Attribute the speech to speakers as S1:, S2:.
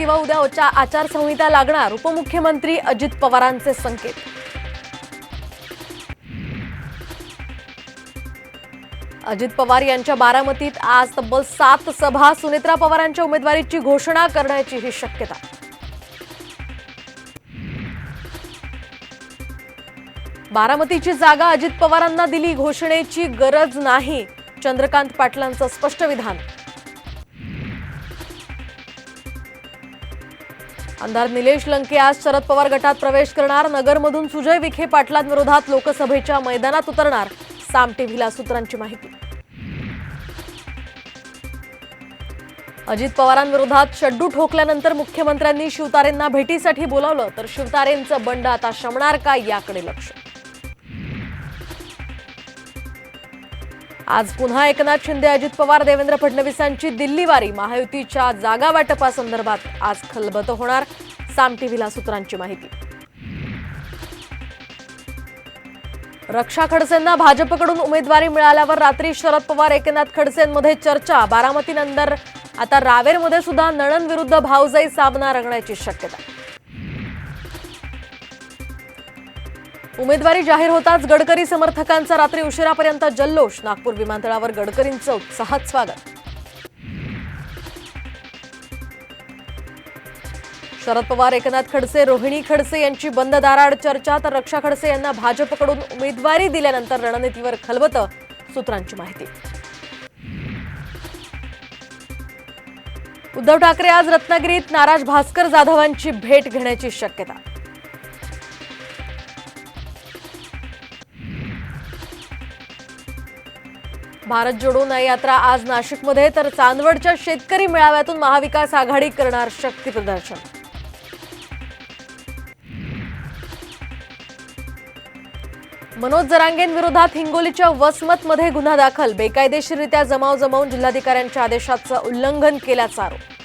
S1: किंवा उद्या आचारसंहिता लागणार उपमुख्यमंत्री अजित पवारांचे संकेत. अजित पवार यांच्या बारामतीत आज तब्बल सात सभा सुनेत्रा पवारांच्या उमेदवारीची घोषणा करण्याची ही शक्यता. बारामतीची जागा अजित पवारांना दिली घोषणेची गरज नाही चंद्रकांत पाटलांचं स्पष्ट विधान. आमदार निलेश लंके आज शरद पवार गटात प्रवेश करणार. नगरमधून सुजय विखे पाटलांविरोधात लोकसभेच्या मैदानात उतरणार. साम टीव्हीला सूत्रांची माहिती. अजित पवारांविरोधात शड्डू ठोकल्यानंतर मुख्यमंत्र्यांनी शिवतारेंना भेटीसाठी बोलावलं. तर शिवतारेंचं बंड आता शमणार का याकडे लक्ष? आज पुन्हा एकनाथ शिंदे अजित पवार देवेंद्र फडणवीसांची दिल्लीवारी. महायुतीच्या जागा वाटपासंदर्भात आज खलबत होणार साम टीव्हीला सूत्रांची माहिती. रक्षा खडसेंना भाजपकडून उमेदवारी मिळाल्यावर रात्री शरद पवार एकनाथ खडसेंमध्ये चर्चा. बारामतीनंतर आता रावेरमध्ये सुद्धा नणन विरुद्ध भावजाई सामना रंगण्याची शक्यता. उमेदवारी जाहीर होताच गडकरी समर्थकांचा रात्री उशिरापर्यंत जल्लोष. नागपूर विमानतळावर गडकरींचं उत्साहात स्वागत. शरद पवार एकनाथ खडसे रोहिणी खडसे यांची बंद दाराड चर्चा तर रक्षा खडसे यांना भाजपकडून उमेदवारी दिल्यानंतर रणनीतीवर खलबतं सूत्रांची माहिती. उद्धव ठाकरे आज रत्नागिरीत नाराज भास्कर जाधवांची भेट घेण्याची शक्यता. भारत जोडो नय यात्रा आज नाशिकमध्ये तर चांदवडच्या शेतकरी मेळाव्यातून महाविकास आघाडी करणार शक्ती प्रदर्शन. मनोज जरांगेंविरोधात हिंगोलीच्या वसमतमध्ये गुन्हा दाखल बेकायदेशीररित्या जमाव जमावून जिल्हाधिकाऱ्यांच्या आदेशाचं उल्लंघन केल्याचा आरोप.